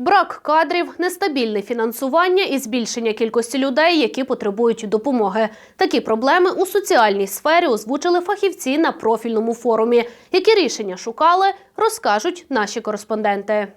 Брак кадрів, нестабільне фінансування і збільшення кількості людей, які потребують допомоги. Такі проблеми у соціальній сфері озвучили фахівці на профільному форумі. Які рішення шукали, розкажуть наші кореспонденти.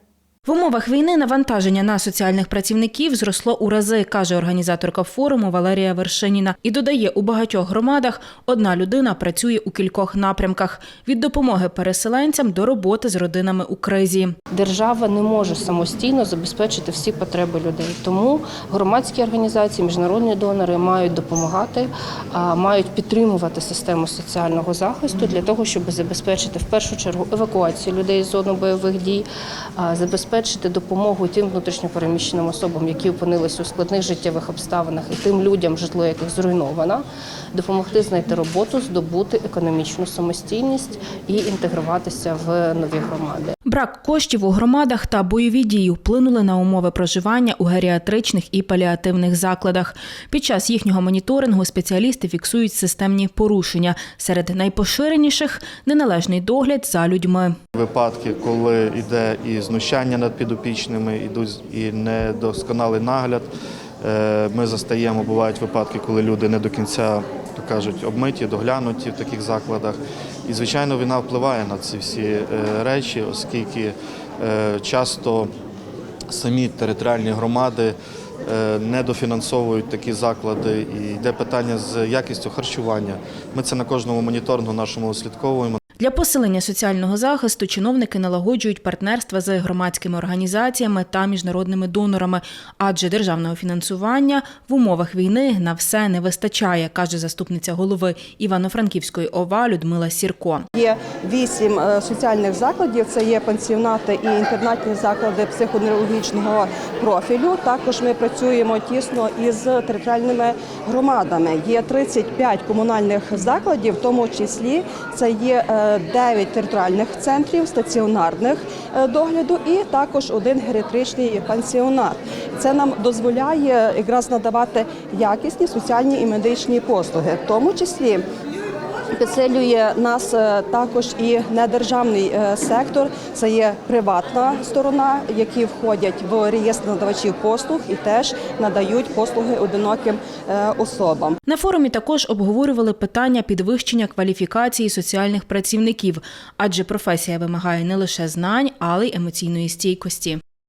В умовах війни навантаження на соціальних працівників зросло у рази, каже організаторка форуму Валерія Вершиніна. І додає, у багатьох громадах одна людина працює у кількох напрямках від допомоги переселенцям до роботи з родинами у кризі. Держава не може самостійно забезпечити всі потреби людей. Тому громадські організації, міжнародні донори мають допомагати, мають підтримувати систему соціального захисту для того, щоб забезпечити в першу чергу евакуацію людей з зони бойових дій, а, забезпечити допомогу тим внутрішньопереміщеним особам, які опинилися у складних життєвих обставинах, і тим людям, житло яких зруйновано, допомогти знайти роботу, здобути економічну самостійність і інтегруватися в нові громади. Брак коштів у громадах та бойові дії вплинули на умови проживання у геріатричних і паліативних закладах. Під час їхнього моніторингу спеціалісти фіксують системні порушення. Серед найпоширеніших неналежний догляд за людьми. Випадки, коли йде і знущання над підопічними, ідуть і недосконалий нагляд. Е, Ми застаємо, бувають випадки, коли люди не до кінця, то кажуть, обмиті, доглянуті в таких закладах. І, звичайно, війна впливає на ці всі е, речі, оскільки е, часто самі територіальні громади недофінансовують такі заклади, і йде питання з якістю харчування. Ми це на кожному моніторингу нашому слідковуємо. Для посилення соціального захисту чиновники налагоджують партнерства з громадськими організаціями та міжнародними донорами, адже державного фінансування в умовах війни на все не вистачає, каже заступниця голови Івано-Франківської ОВА Людмила Сірко. Є вісім е, соціальних закладів. Це є пансіонати і інтернатні заклади психоневрологічного профілю. Також ми працюємо тісно із територіальними громадами. Є 35 комунальних закладів, в тому числі це є 9 територіальних центрів стаціонарних е, догляду, і також один геріатричний пансіонат. Це нам дозволяє якраз надавати якісні соціальні і медичні послуги, в тому числі. Підсилює нас е, також і недержавний е, сектор. Це є приватна сторона, які входять в реєстр надавачів послуг і теж надають послуги одиноким е, особам. На форумі також обговорювали питання підвищення кваліфікації соціальних працівників, адже професія вимагає не лише знань, але й емоційної стійкості.